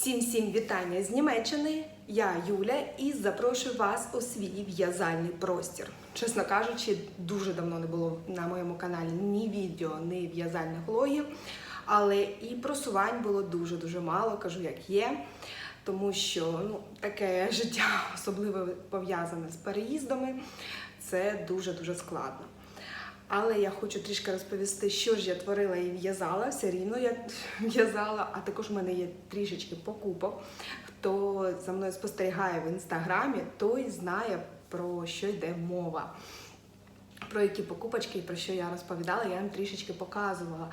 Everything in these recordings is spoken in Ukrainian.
Всім всім вітання з Німеччини. Я Юля і запрошую вас у свій в'язальний простір. Чесно кажучи, дуже давно не було на моєму каналі ні відео, ні в'язальних влогів, але і просувань було дуже дуже мало, кажу, як є. Тому що ну, таке життя, особливо пов'язане з переїздами, це дуже дуже складно. Але я хочу трішки розповісти, що ж я творила і в'язала. Все рівно я в'язала, а також в мене є трішечки покупок. Хто за мною спостерігає в інстаграмі, той знає про що йде мова. Про які покупочки і про що я розповідала, я вам трішечки показувала.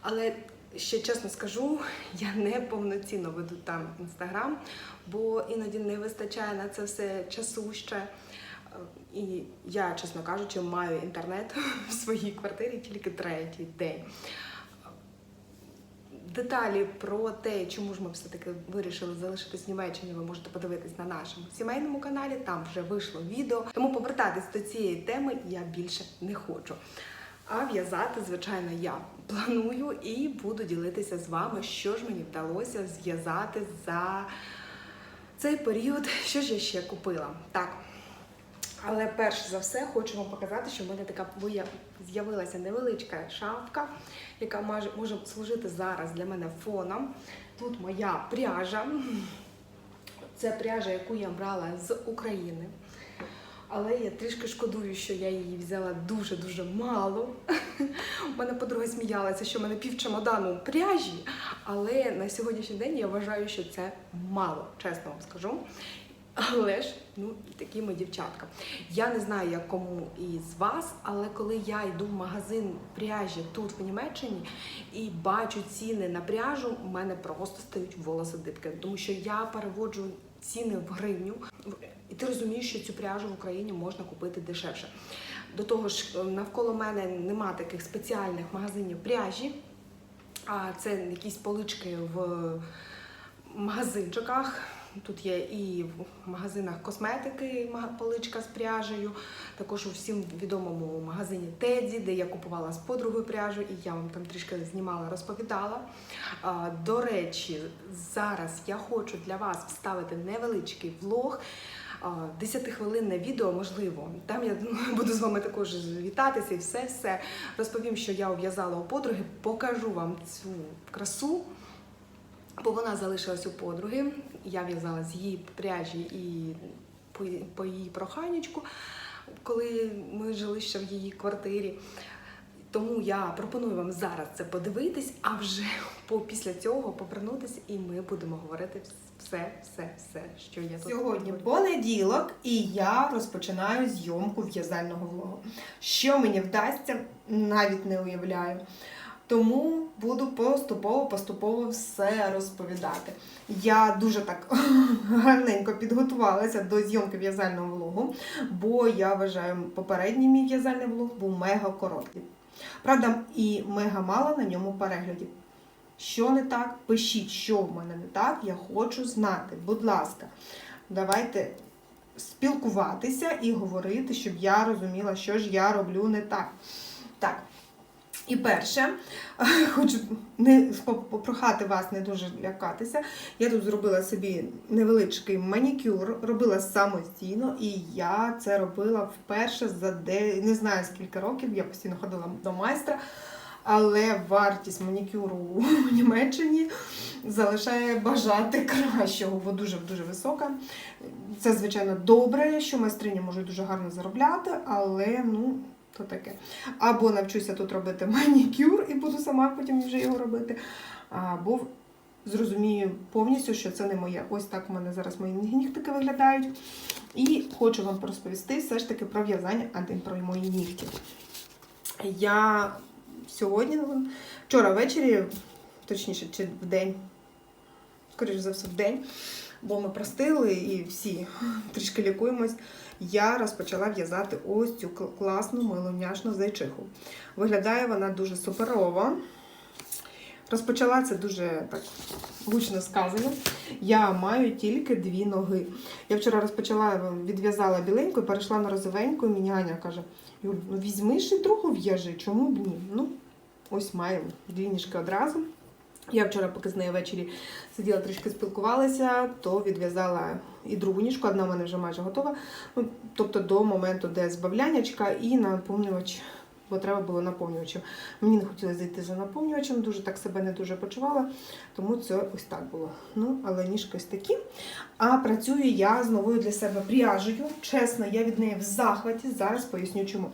Але ще чесно скажу, я не повноцінно веду там інстаграм, бо іноді не вистачає на це все часу ще. І я, чесно кажучи, маю інтернет в своїй квартирі тільки третій день. Деталі про те, чому ж ми все-таки вирішили залишитись в Німеччині, ви можете подивитись на нашому сімейному каналі. Там вже вийшло відео. Тому повертатись до цієї теми я більше не хочу. А в'язати, звичайно, я планую і буду ділитися з вами, що ж мені вдалося зв'язати за цей період, що ж я ще купила. Так. Але перш за все хочу вам показати, що в мене така з'явилася невеличка шапка, яка може, може служити зараз для мене фоном. Тут моя пряжа. Це пряжа, яку я брала з України. Але я трішки шкодую, що я її взяла дуже-дуже мало. У мене подруга сміялася, що в мене пів чемодану пряжі, але на сьогоднішній день я вважаю, що це мало, чесно вам скажу. Але ж, ну, такі ми дівчатка. Я не знаю, як кому із вас, але коли я йду в магазин пряжі тут в Німеччині і бачу ціни на пряжу, у мене просто стають волоси дибки, тому що я переводжу ціни в гривню, і ти розумієш, що цю пряжу в Україні можна купити дешевше. До того ж, навколо мене нема таких спеціальних магазинів пряжі, а це якісь полички в магазинчиках. Тут є і в магазинах косметики поличка з пряжею, також у всім відомому магазині Теді, де я купувала з подругою пряжу, і я вам там трішки знімала, розповідала. До речі, зараз я хочу для вас вставити невеличкий влог. 10-хвилинне відео, можливо. Там я буду з вами також вітатися і все, все розповім, що я ув'язала у подруги, покажу вам цю красу. Бо вона залишилась у подруги. Я в'язала з її пряжі і по, по її проханечку, коли ми жили ще в її квартирі. Тому я пропоную вам зараз це подивитись, а вже по, після цього повернутися, і ми будемо говорити все, все, все, що я тут Сьогодні роблю. понеділок, і я розпочинаю зйомку в'язального влогу. Що мені вдасться, навіть не уявляю. Тому буду поступово поступово все розповідати. Я дуже так гарненько підготувалася до зйомки в'язального влогу, бо я вважаю, попередній мій в'язальний влог був мега короткий. Правда, і мега мало на ньому переглядів. Що не так? Пишіть, що в мене не так, я хочу знати. Будь ласка, давайте спілкуватися і говорити, щоб я розуміла, що ж я роблю не так. Так. І перше, хочу не попрохати вас не дуже лякатися. Я тут зробила собі невеличкий манікюр, робила самостійно, і я це робила вперше за де не знаю скільки років. Я постійно ходила до майстра. Але вартість манікюру у Німеччині залишає бажати кращого, бо дуже дуже висока. Це, звичайно, добре, що майстрині можуть дуже гарно заробляти, але ну, то таке. Або навчуся тут робити манікюр і буду сама потім вже його робити, або зрозумію повністю, що це не моє. Ось так у мене зараз мої нігтики виглядають. І хочу вам розповісти все ж таки про в'язання, а не про мої нігті. Я сьогодні, ну, вчора ввечері, точніше, чи в день, скоріш за все, в день, бо ми простили і всі трішки лікуємось. Я розпочала в'язати ось цю класну милоняшну зайчиху. Виглядає вона дуже суперово. Розпочала це дуже так гучно сказано. Я маю тільки дві ноги. Я вчора розпочала, відв'язала біленьку і перейшла на розовеньку, і мені Аня каже: Юль, ну візьми ще другу в'яжи, чому б ні? Ну, ось маю дві ніжки одразу. Я вчора, поки з нею ввечері сиділа трішки спілкувалася, то відв'язала і другу ніжку, одна в мене вже майже готова. Ну, тобто до моменту, де збавлянячка і наповнювач, бо треба було наповнювачем. Мені не хотілося зайти за наповнювачем, дуже так себе не дуже почувала, тому це ось так було. Ну, але ніжки ось такі. А працюю я з новою для себе пряжею. Чесно, я від неї в захваті. Зараз поясню чому.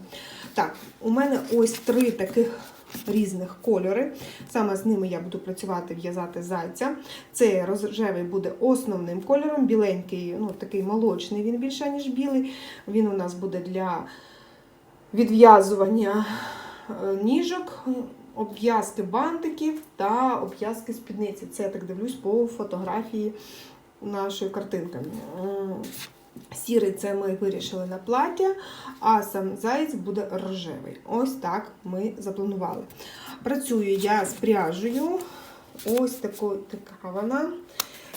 Так, у мене ось три таких різних кольори. Саме з ними я буду працювати, в'язати зайця. Цей рожевий буде основним кольором, біленький, ну такий молочний, він більше, ніж білий. Він у нас буде для відв'язування е, ніжок, обв'язки бантиків та обв'язки спідниці. Це я так дивлюсь по фотографії нашої картинки. Сірий це ми вирішили на плаття, а сам заєць буде рожевий. Ось так ми запланували. Працюю я з пряжею. Ось тако, така вона.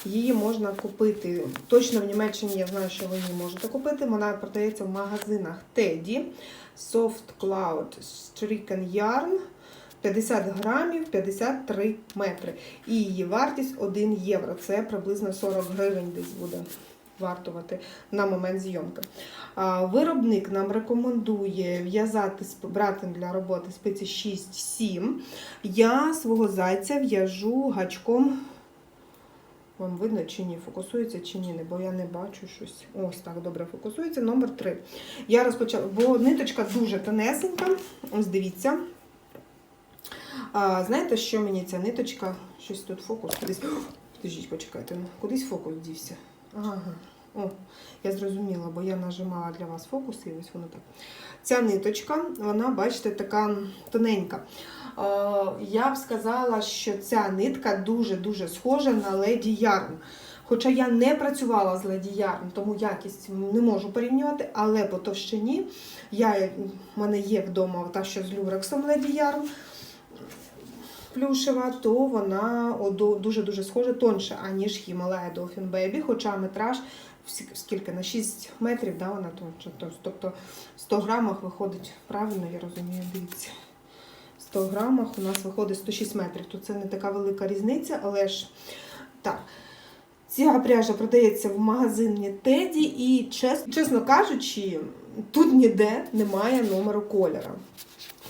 Її можна купити. Точно в Німеччині я знаю, що ви її можете купити. Вона продається в магазинах Teddy. Soft Cloud Stricken Yarn. 50 грамів, 53 метри. І її вартість 1 євро. Це приблизно 40 гривень десь буде вартувати на момент зйомки. Виробник нам рекомендує в'язати брати для роботи спиці 6-7. Я свого зайця в'яжу гачком. Вам видно чи ні? Фокусується чи ні? Бо я не бачу щось. Ось так добре фокусується. Номер 3. Я розпочала, бо ниточка дуже тонесенька. Ось дивіться. А, знаєте, що мені ця ниточка? Щось тут фокус кудись. Подождіть, почекайте. Кудись фокус дівся. Ага. О, я зрозуміла, бо я нажимала для вас фокус, і ось воно так. Ця ниточка, вона, бачите, така тоненька. Е, я б сказала, що ця нитка дуже-дуже схожа на Lady Yarn. Хоча я не працювала з Lady Yarn, тому якість не можу порівнювати, але по товщині я, в мене є вдома та, що з люрексом Lady Yarn плюшева, то вона дуже-дуже схожа, тонша, аніж Himalaya Dolphin Baby, хоча метраж скільки на 6 метрів, да, вона тонша. Тобто в 100 грамах виходить, правильно я розумію, дивіться. В 100 грамах у нас виходить 106 метрів. Тут це не така велика різниця, але ж так. Ця пряжа продається в магазині Теді, і чесно, чесно кажучи, тут ніде немає номеру кольора.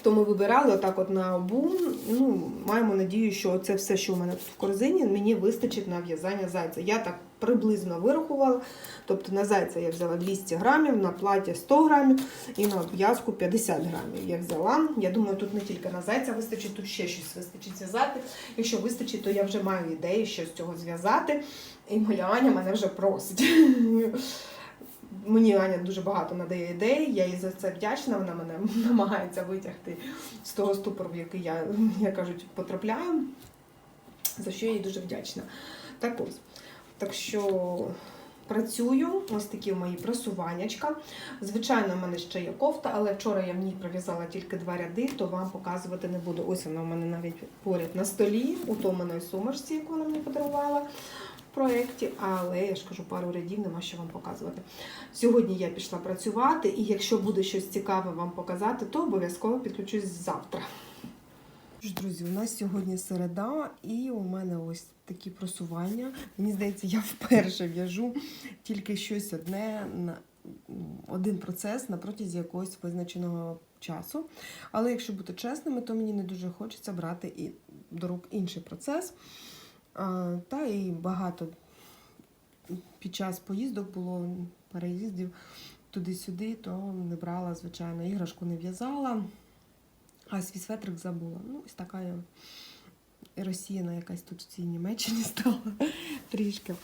То ми вибирали отак от на обум. Ну, маємо надію, що це все, що у мене тут в корзині, мені вистачить на в'язання зайця. Я так приблизно вирахувала. Тобто на зайця я взяла 200 грамів, на плаття 100 грамів і на обв'язку 50 грамів. Я взяла. Я думаю, тут не тільки на зайця вистачить, тут ще щось вистачить зв'язати. Якщо вистачить, то я вже маю ідеї, що з цього зв'язати. І моя Аня мене вже просить. Мені Аня дуже багато надає ідей, я їй за це вдячна. Вона мене намагається витягти з того ступору, в який я, як кажуть, потрапляю, за що я їй дуже вдячна. Так ось. Так що працюю, ось такі мої просуваннячка. Звичайно, в мене ще є кофта, але вчора я в ній пров'язала тільки два ряди, то вам показувати не буду. Ось вона в мене навіть поряд на столі, у томаної сумочці, яку вона мені подарувала проєкті, але я ж кажу, пару рядів нема що вам показувати. Сьогодні я пішла працювати, і якщо буде щось цікаве вам показати, то обов'язково підключусь завтра. Друзі, у нас сьогодні середа, і у мене ось такі просування. Мені здається, я вперше в'яжу тільки щось одне один процес на протязі якогось визначеного часу. Але якщо бути чесними, то мені не дуже хочеться брати і до рук інший процес. Та і багато під час поїздок було переїздів туди-сюди, то не брала, звичайно, іграшку не в'язала, а свій светрик забула. Ну, ось така я Росіяна якась тут в цій Німеччині стала трішки.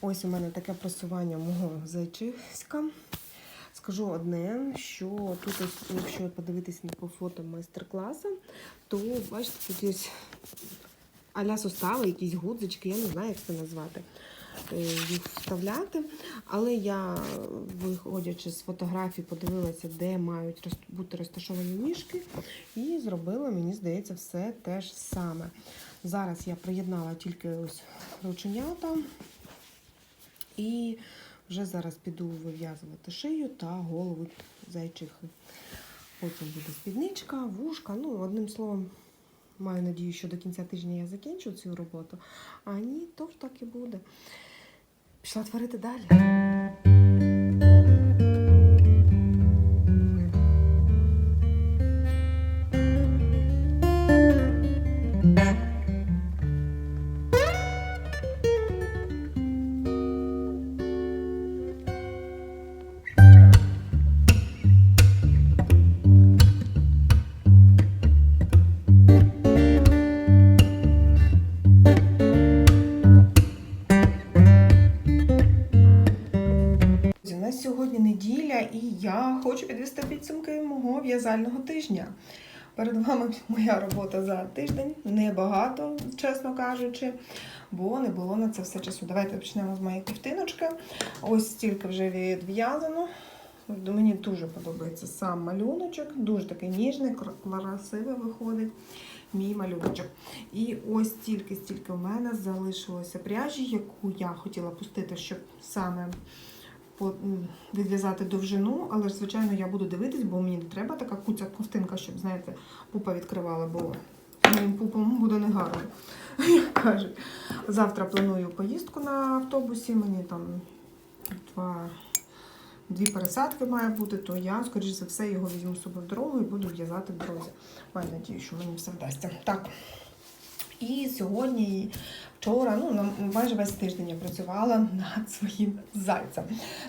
Ось у мене таке просування мого зайчиська. Скажу одне, що тут, ось, якщо подивитися по фото майстер-класу, то бачите, тут є аля сустави, якісь гудзички, я не знаю, як це назвати, е, їх вставляти. Але я, виходячи з фотографій, подивилася, де мають бути розташовані ніжки, і зробила, мені здається, все те ж саме. Зараз я приєднала тільки ось рученята і вже зараз піду вив'язувати шию та голову зайчихи. Потім буде спідничка, вушка, ну, одним словом, Маю надію, що до кінця тижня я закінчу цю роботу. А ні, то ж так і буде. Пішла творити далі. Хочу підвести підсумки мого в'язального тижня. Перед вами моя робота за тиждень, небагато, чесно кажучи, бо не було на це все часу. Давайте почнемо з моєї ковтиночки. Ось стільки вже відв'язано. Мені дуже подобається сам малюночок, дуже такий ніжний, красивий виходить мій малюночок. І ось стільки-стільки в мене залишилося пряжі, яку я хотіла пустити, щоб саме відв'язати довжину, але ж, звичайно, я буду дивитись, бо мені не треба така куця ковтинка, щоб, знаєте, пупа відкривала, бо моїм пупом буде негарно, як кажуть. Завтра планую поїздку на автобусі, мені там два, дві пересадки має бути, то я, скоріш за все, його візьму з собою в дорогу і буду в'язати в дорозі. Маю надію, що мені все вдасться. Так. І сьогодні, і вчора, ну майже весь тиждень я працювала над своїм зайцем.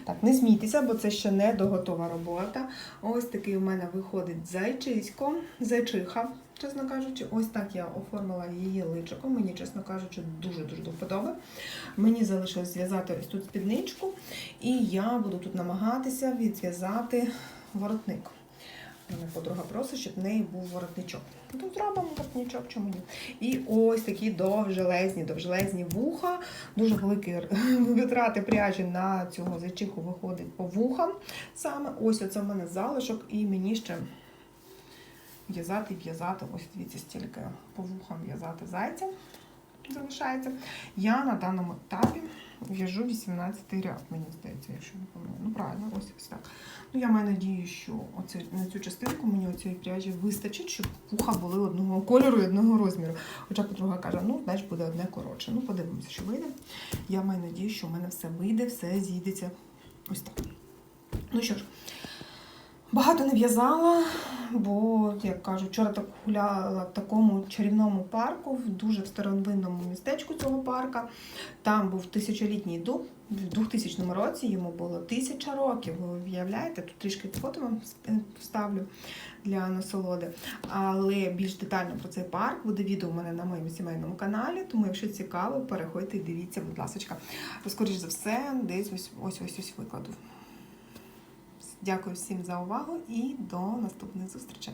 Так, не смійтеся, бо це ще не доготова робота. Ось такий у мене виходить зайчисько, зайчиха, чесно кажучи. Ось так я оформила її личиком. Мені, чесно кажучи, дуже-дуже до вподоби. Мені залишилось зв'язати ось тут спідничку, і я буду тут намагатися відв'язати воротник. Мене подруга просить, щоб в неї був воротничок. То зробимо воротничок, чому ні. І ось такі довжелезні, довжелезні вуха. Дуже великі витрати пряжі на цього зайчиху виходить по вухам. Саме ось оце в мене залишок, і мені ще в'язати, в'язати. Ось дивіться, стільки по вухам в'язати зайця залишається. Я на даному етапі в'яжу 18 ряд, мені здається, якщо не помиляю. Ну, правильно, ось ось так. Ну, я маю надію, що оце, на цю частинку мені цієї пряжі вистачить, щоб вуха були одного кольору і одного розміру. Хоча подруга каже, ну, значить, буде одне коротше. Ну, подивимося, що вийде. Я маю надію, що в мене все вийде, все зійдеться ось так. Ну що ж, багато не в'язала, бо, як кажуть, вчора так гуляла в такому чарівному парку, в дуже старовинному містечку цього парка. Там був тисячолітній дуб. В 2000 році йому було тисяча років. Ви уявляєте? Тут трішки фото вам е, вставлю для насолоди. Але більш детально про цей парк буде відео у мене на моєму сімейному каналі. Тому, якщо цікаво, переходьте і дивіться, будь ласка. Скоріше за все, десь ось ось ось ось викладу. Дякую всім за увагу і до наступних зустрічей.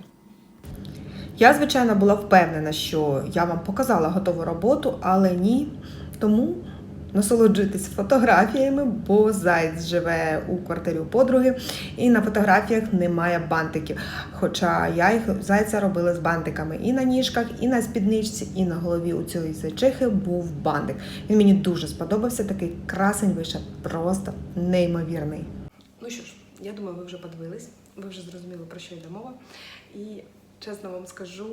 Я, звичайно, була впевнена, що я вам показала готову роботу, але ні. Тому насолоджуйтесь фотографіями, бо зайць живе у квартирі у подруги, і на фотографіях немає бантиків. Хоча я їх зайця робила з бантиками і на ніжках, і на спідничці, і на голові у цієї зайчихи був бантик. Він мені дуже сподобався, такий красень вийшов, просто неймовірний. Ну що ж, я думаю, ви вже подивились, ви вже зрозуміли, про що йде мова. І чесно вам скажу,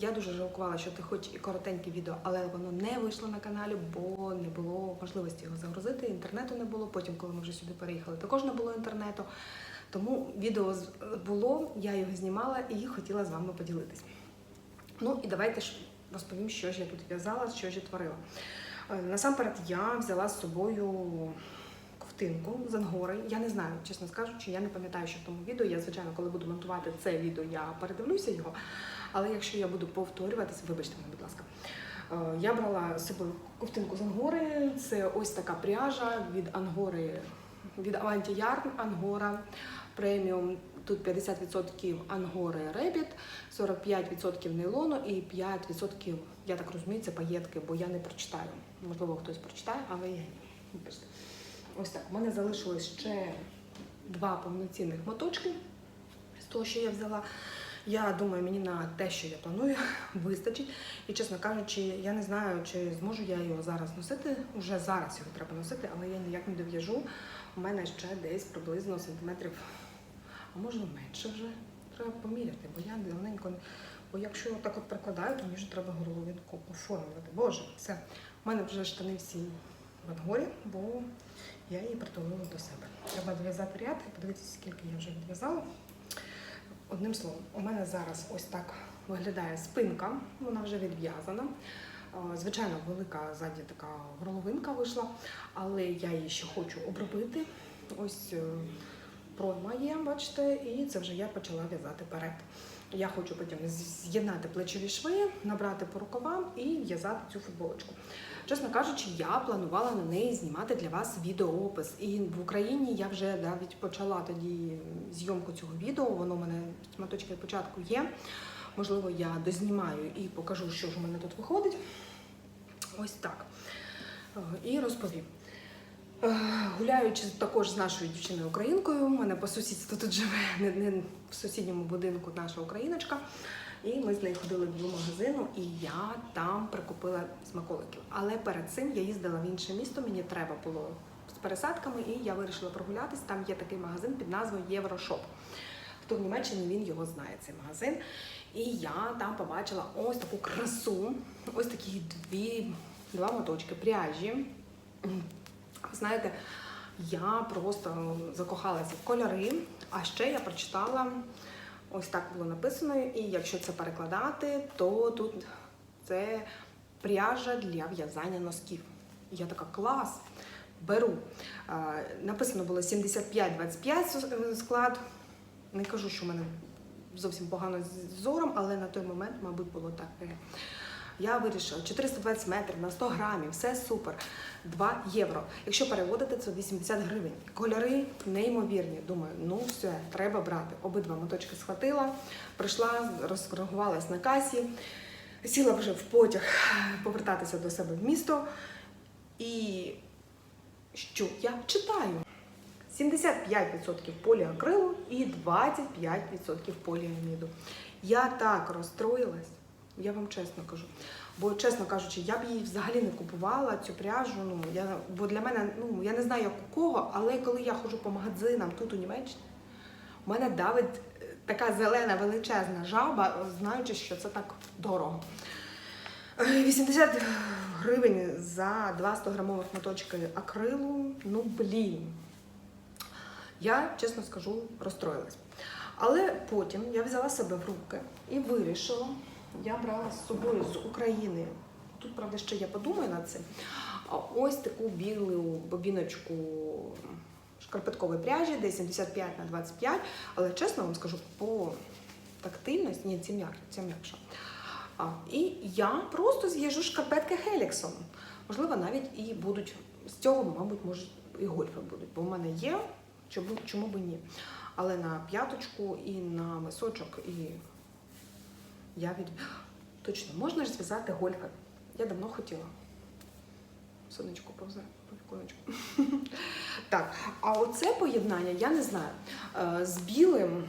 я дуже жалкувала, що ти хоч і коротеньке відео, але воно не вийшло на каналі, бо не було можливості його загрузити. Інтернету не було. Потім, коли ми вже сюди переїхали, також не було інтернету. Тому відео було, я його знімала і хотіла з вами поділитись. Ну і давайте ж розповім, що ж я тут в'язала, що ж я творила. Е, Насамперед я взяла з собою ковтинку з ангори. Я не знаю, чесно скажучи, я не пам'ятаю, що в тому відео. Я, звичайно, коли буду монтувати це відео, я передивлюся його. Але якщо я буду повторюватися, вибачте мене, будь ласка. Е, Я брала з собою ковтинку з ангори. Це ось така пряжа від ангори, від Yarn Ангора преміум. Тут 50% ангори ребіт, 45% нейлону і 5%, я так розумію, це паєтки, бо я не прочитаю. Можливо, хтось прочитає, але я ні. Ось так. У мене залишилось ще два повноцінних моточки з того, що я взяла. Я думаю, мені на те, що я планую, вистачить. І чесно кажучи, я не знаю, чи зможу я його зараз носити. Уже зараз його треба носити, але я ніяк не дов'яжу. У мене ще десь приблизно сантиметрів, а може менше вже. Треба поміряти, бо я давненько Бо якщо так от прикладаю, то мені вже треба горловинку оформлювати. Боже, все. У мене вже штани всі в ангорі, бо я її притулила до себе. Треба дов'язати ряд і подивитися, скільки я вже відв'язала. Одним словом, у мене зараз ось так виглядає спинка, вона вже відв'язана. Звичайно, велика ззаді така горловинка вийшла, але я її ще хочу обробити. Ось е, пройма є, бачите, і це вже я почала в'язати перед. Я хочу потім з'єднати плечові шви, набрати по рукавам і в'язати цю футболочку. Чесно кажучи, я планувала на неї знімати для вас відеоопис. І в Україні я вже навіть почала тоді зйомку цього відео. Воно у мене шматочки початку є. Можливо, я дознімаю і покажу, що ж у мене тут виходить. Ось так. Е, І розповім. Е, Гуляючи також з нашою дівчиною українкою, у мене по сусідству тут живе не, не в сусідньому будинку наша україночка. І ми з нею ходили до магазину, і я там прикупила смаколиків. Але перед цим я їздила в інше місто, мені треба було з пересадками, і я вирішила прогулятись. Там є такий магазин під назвою Єврошоп. Хто в Німеччині він його знає, цей магазин. І я там побачила ось таку красу, ось такі дві, два моточки пряжі. Знаєте, я просто закохалася в кольори, а ще я прочитала, ось так було написано, і якщо це перекладати, то тут це пряжа для в'язання носків. Я така клас, беру. Написано було 75-25 склад. Не кажу, що в мене зовсім погано з зором, але на той момент, мабуть, було таке. Я вирішила 420 метрів на 100 грамів, все супер. 2 євро. Якщо переводити, це 80 гривень. Кольори неймовірні. Думаю, ну все, треба брати. Обидва моточки схватила, прийшла, розрахувалась на касі, сіла вже в потяг повертатися до себе в місто. І що я читаю? 75% поліакрилу і 25% поліаміду. Я так розстроїлась, я вам чесно кажу. Бо, чесно кажучи, я б її взагалі не купувала цю пряжу. Ну, я, бо для мене, ну, я не знаю, як у кого, але коли я ходжу по магазинам тут у Німеччині, у мене давить е, така зелена величезна жаба, знаючи, що це так дорого. Е, 80 гривень за 2 100-грамових моточки акрилу. Ну, блін. Я, чесно скажу, розстроїлась. Але потім я взяла себе в руки і вирішила. Я брала з собою з України. Тут, правда, ще я подумаю над цим. Ось таку білу бобіночку шкарпеткової пряжі, де 75 на 25. Але чесно вам скажу, по тактильності, ні, це м'як, м'якша. І я просто з'їжджу шкарпетки Хеліксом. Можливо, навіть і будуть з цього, мабуть, може, і гольфи будуть, бо в мене є, чому, чому би ні. Але на п'яточку і на мисочок, і я від. Точно, можна ж зв'язати гольфи. Я давно хотіла. Сонечко повзе по віконечку. Так, а оце поєднання я не знаю. Е, З білим,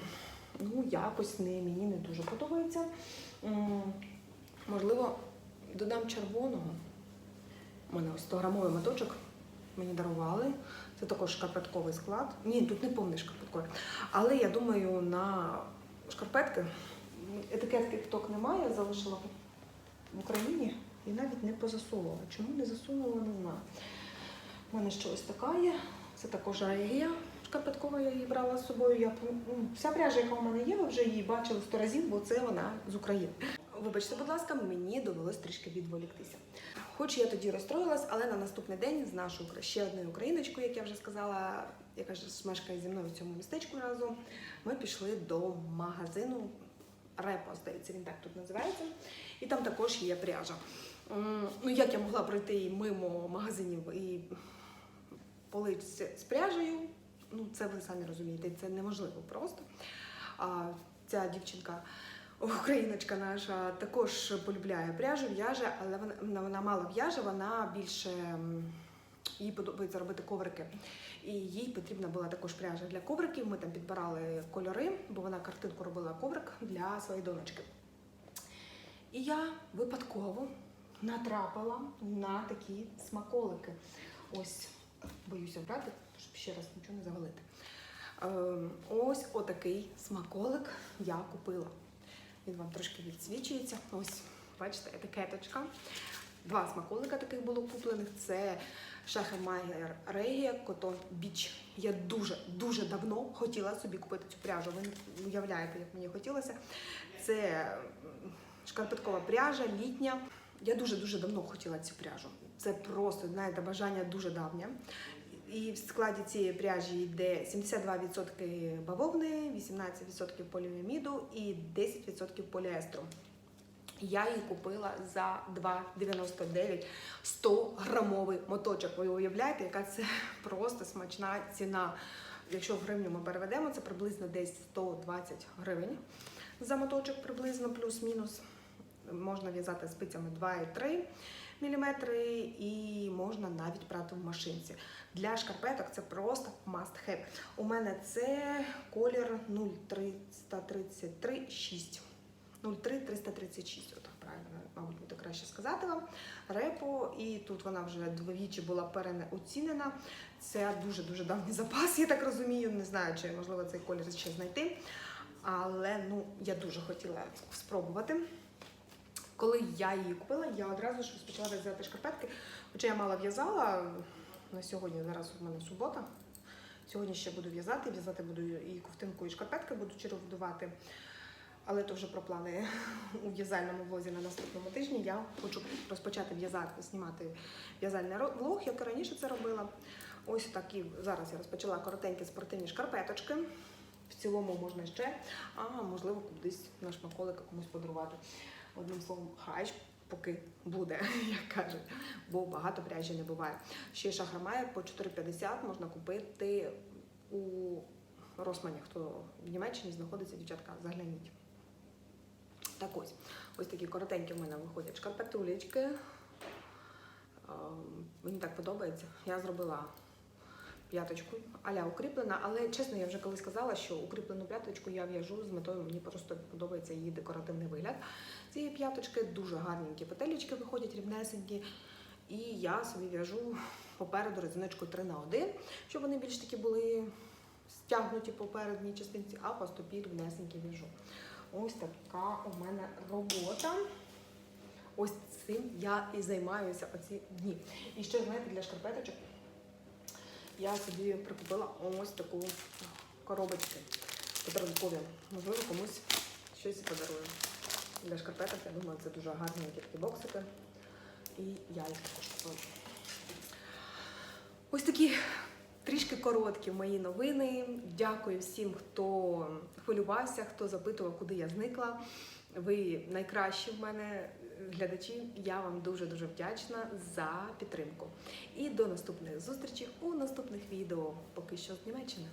ну, якось не, мені не дуже подобається. Можливо, додам червоного. У мене ось 100 грамовий моточок мені дарували. Це також шкарпетковий склад. Ні, тут не повний шкарпетковий. Але я думаю, на шкарпетки етикетки ток немає, залишила в Україні і навіть не позасовувала. Чому не засунула, не знаю. У мене ще ось така є. Це також аегія шкарпеткова, я її брала з собою. Я, ну, вся пряжа, яка у мене є, ви вже її бачили сто разів, бо це вона з України. Вибачте, будь ласка, мені довелось трішки відволіктися. Хоч я тоді розстроїлась, але на наступний день з нашою ще одною україночкою, як я вже сказала, яка ж мешкає зі мною в цьому містечку разом, ми пішли до магазину Репо, здається, він так тут називається. І там також є пряжа. Ну, як я могла пройти мимо магазинів і полиць з пряжею, ну це ви самі розумієте, це неможливо просто. А ця дівчинка, україночка наша, також полюбляє пряжу, в'яже, але вона, вона мало в'яже, вона більше їй подобається робити коврики. І їй потрібна була також пряжа для ковриків. Ми там підбирали кольори, бо вона картинку робила коврик для своєї донечки. І я випадково натрапила на такі смаколики. Ось, боюся брати, щоб ще раз нічого не завалити. Ем, Ось отакий смаколик я купила. Він вам трошки відсвічується. Ось, бачите, етикеточка. Два смаколика таких було куплених. Це Шахемайер Регія Котон Біч. Я дуже дуже давно хотіла собі купити цю пряжу. Ви уявляєте, як мені хотілося. Це шкарпеткова пряжа, літня. Я дуже дуже давно хотіла цю пряжу. Це просто знаєте, бажання дуже давнє. І в складі цієї пряжі йде 72% бавовни, 18% поліаміду і 10% поліестру. Я її купила за 2,99 100 грамовий моточок. Ви уявляєте, яка це просто смачна ціна. Якщо в гривню ми переведемо, це приблизно десь 120 гривень за моточок, приблизно плюс-мінус. Можна в'язати спицями 2,3 мм і можна навіть прати в машинці. Для шкарпеток це просто must have. У мене це колір 0,333 6. 03336, от правильно, мабуть, буде краще сказати вам. Репо, і тут вона вже двічі була переоцінена. Це дуже-дуже давній запас, я так розумію. Не знаю, чи можливо цей колір ще знайти. Але ну, я дуже хотіла спробувати. Коли я її купила, я одразу ж розпочала в'язати шкарпетки. Хоча я мало в'язала на сьогодні, зараз у мене субота. Сьогодні ще буду в'язати. В'язати буду і ковтинку, і шкарпетки буду чередувати. Але то вже про плани у в'язальному влозі на наступному тижні. Я хочу розпочати в'язати, знімати в'язальний влог, як і раніше це робила. Ось такі зараз я розпочала коротенькі спортивні шкарпеточки. В цілому можна ще, а можливо, кудись на шмаколика комусь подарувати. Одним словом, хай поки буде, як кажуть, бо багато пряжі не буває. Ще шахрамає по 4,50 можна купити у Росмані, хто в Німеччині знаходиться, дівчатка, загляніть. Так ось, ось такі коротенькі в мене виходять шкарпетулечки. Ем, Мені так подобається. Я зробила п'яточку, аля укріплена, але чесно, я вже колись сказала, що укріплену п'яточку я в'яжу з метою, мені просто подобається її декоративний вигляд. Цієї п'яточки дуже гарненькі петелечки виходять рівнесенькі. І я собі в'яжу попереду резиночку 3 на 1, щоб вони більш такі були стягнуті по передній частинці, а по стопі рівнесенькі в'яжу. Ось така у мене робота. Ось цим я і займаюся оці дні. І ще, знаєте, для шкарпеточок я собі прикупила ось таку коробочку подарункові. Можливо, комусь щось подарую. Для шкарпеток, я думаю, це дуже гарні такі боксики. І я їх також купила. Ось такі трішки короткі мої новини. Дякую всім, хто хвилювався, хто запитував, куди я зникла. Ви найкращі в мене глядачі. Я вам дуже дуже вдячна за підтримку. І до наступних зустрічей у наступних відео. Поки що з Німеччини.